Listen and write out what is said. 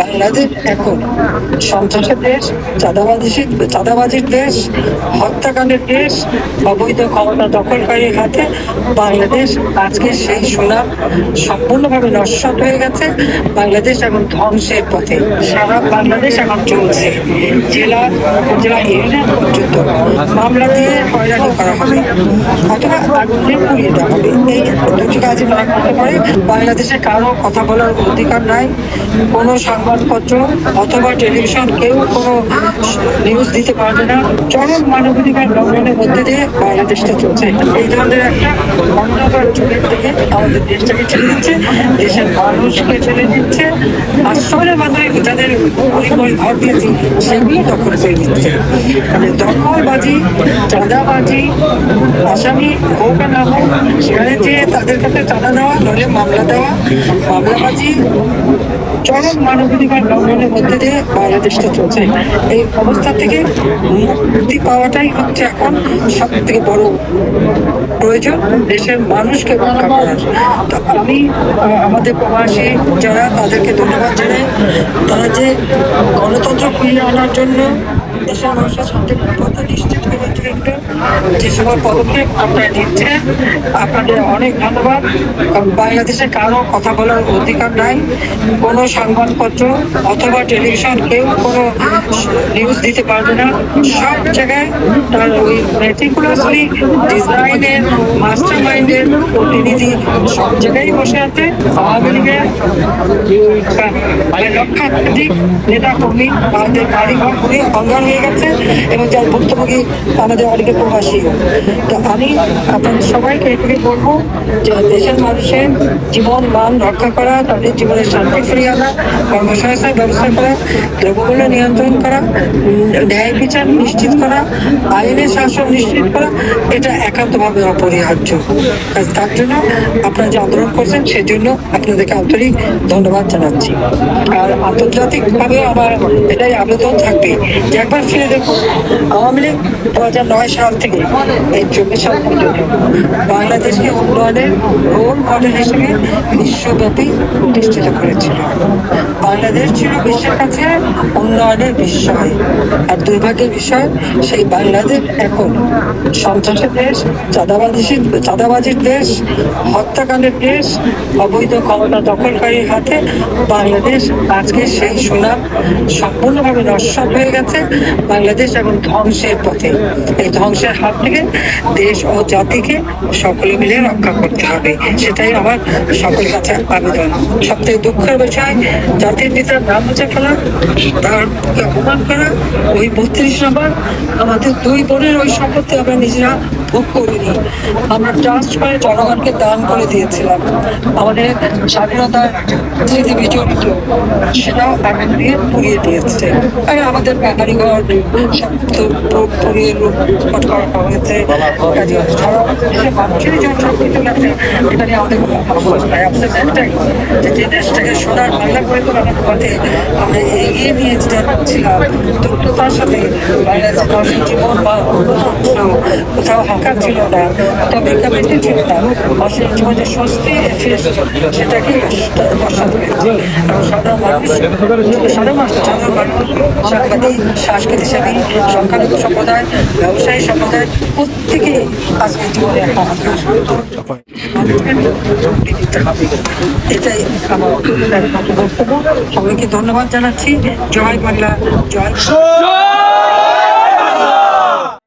বাংলাদেশ এখন সন্ত্রাসের দেশ চাঁদাবাজি চাঁদাবাজির দেশ, হত্যাকাণ্ডের দেশ, অবৈধ ক্ষমতা দখলকারীর হাতে বাংলাদেশ আজকে সেই সুনাম সম্পূর্ণভাবে নস্বাত হয়ে গেছে। বাংলাদেশ এখন ধ্বংসের পথে। সারা বাংলাদেশ এখন চলছে। জেলা উপজেলা ইউনিয়ন পর্যন্ত মামলা দিয়ে হয়রানি করা হবে অথবা আগুন পুড়িয়ে দেওয়া হবে। এই দুটি কাজে তারা করতে পারে। বাংলাদেশে কারও কথা বলার অধিকার নাই। কোনো সংবাদপত্র অথবা টেলিভিশন কেউ কোনো নিউজ দিতে পারবে না। চরম মানবাধিকার লঙ্ঘনের মধ্যে দিয়ে বাংলাদেশটা চলছে। এই ধরনের একটা অন্ধকার যুগের থেকে আমাদের দেশটাকে ছেড়ে দিচ্ছে, দেশের মানুষকে ছেড়ে দিচ্ছে। আশ্রমের মাধ্যমে যাদের পরিবার ঘর দিয়েছি, সেগুলো দখল করে দিচ্ছে মানে দখলবাজি, চাঁদাবাজি, আসামি হোক আর না হোক, সেখানে যে তাদের কাছে চাঁদা দেওয়া নইলে মামলা দেওয়া, মামলাবাজি, চরম মানবাধিকার লঙ্ঘনের মধ্যে দিয়ে বাংলাদেশটা চলছে। এই অবস্থা থেকে মুক্তি পাওয়াটাই হচ্ছে এখন সব থেকে বড় প্রয়োজন দেশের মানুষকে রক্ষা করার। তো আমি আমাদের প্রবাসী যারা, তাদেরকে ধন্যবাদ জানাই। তারা যে গণতন্ত্র ফিরিয়ে আনার জন্য দেশের মানুষের নিরাপত্তা নিশ্চিত করার জন্য যে সকল পদক্ষেপ আপনারা নিচ্ছেন, আপনাদের অনেক ধন্যবাদ। বাংলাদেশে কারও কথা বলার অধিকার নাই। কোনো সংবাদপত্র অথবা টেলিভিশন কেউ কোনো নিউজ দিতে পারবে না। সব জায়গায় তার ওই মেটিকুলাসলি ডিজাইনের মাস্টার মাইন্ডের প্রতিনিধি সব জায়গায় বসে আছে। আওয়ামী লীগের লক্ষাধিক নেতা কর্মী আমাদের বাড়ি ঘর করে অঙ্গার হয়ে গেছে এবং যার ভুক্তভোগী আমাদের অনেকে প্রবাসী। তো আমি আপনাদের সবাইকে এটুকুই বলব যে দেশের মানুষের জীবন, মান রক্ষা করা, তাদের জীবনের শান্তি ফিরিয়ে আনা কর্মসংস্থান ব্যবস্থা করা, দ্রব্যমূল্য নিয়ন্ত্রণ করা ন্যায় বিচার নিশ্চিত করা, আইনের শাসন নিশ্চিত করা, এটা একান্তভাবে অপরিহার্য। তার জন্য আপনারা যে আন্দোলন করছেন সেজন্য আপনাদেরকে আন্তরিক ধন্যবাদ জানাচ্ছি। আর আন্তর্জাতিকভাবে আমার এটাই আবেদন থাকবে যে একবার ফিরে দেখুন আওয়ামী লীগ দু হাজার নয় সাল থেকে এই চব্বিশ সাল পর্যন্ত বাংলাদেশকে উন্নয়নের রোল মডেল হিসেবে বিশ্বব্যাপী প্রতিষ্ঠিত করেছিল বাংলাদেশ ছিল বিশ্বের কাছে উন্নয়নের বিষয়। আর দুর্ভাগ্যের বিষয়, সেই বাংলাদেশ এখন সন্ত্রাসের দেশ চাঁদাবাজি চাঁদাবাজির দেশ, হত্যাকাণ্ডের দেশ, অবৈধ ক্ষমতা দখলকারীর হাতে বাংলাদেশ আজকে সেই সুনাম সম্পূর্ণভাবে নস্বাত হয়ে গেছে। বাংলাদেশ এখন ধ্বংসের পথে। এই ধ্বংসের হাত থেকে দেশ ও জাতিকে সকলে মিলে রক্ষা করতে হবে। সেটাই আমার সকলের কাছে আবেদন। সবথেকে দুঃখের বিষয়, জাতির পিতার নাম মুছে ফেলা তারকে অপমান করা, ওই বত্রিশ নম্বর, আমাদের দুই বোনের ওই সম্পত্তি আমরা নিজেরা ভোগ করিনি। আমরা ট্রাস্ট করে জনগণকে দান করে দিয়েছিলাম। আমাদের স্বাধীনতার স্মৃতি বিজড়িত সেটাও আগুন দিয়ে পুড়িয়ে দিয়েছে। আর আমাদের বাড়ি ঘর সব তো পুড়িয়ে লুটপাট করা হয়েছে। নিয়ে আমাদের আমাদের যে দেশটাকে সোনার বাংলা করে পথে আমরা এগিয়ে নিয়ে যাচ্ছিলাম দ্রুততার সাথে বাংলাদেশের মানুষের জীবন বা কোথাও হাঁকার ছিল না। তবে কমিটি ছিল না। মানুষের জীবনে স্বস্তি সেটাকে বসাতে সাধারণ মানুষ সাধারণ মানুষ সাংবাদিক সাংস্কৃতিক সেবী সংখ্যালঘু সম্প্রদায় ব্যবসায়ী সম্প্রদায় প্রত্যেকে আজকে জীবনে এটাই আমার বক্তব্য। সবাইকে ধন্যবাদ জানাচ্ছি। জয় বাংলা জয়!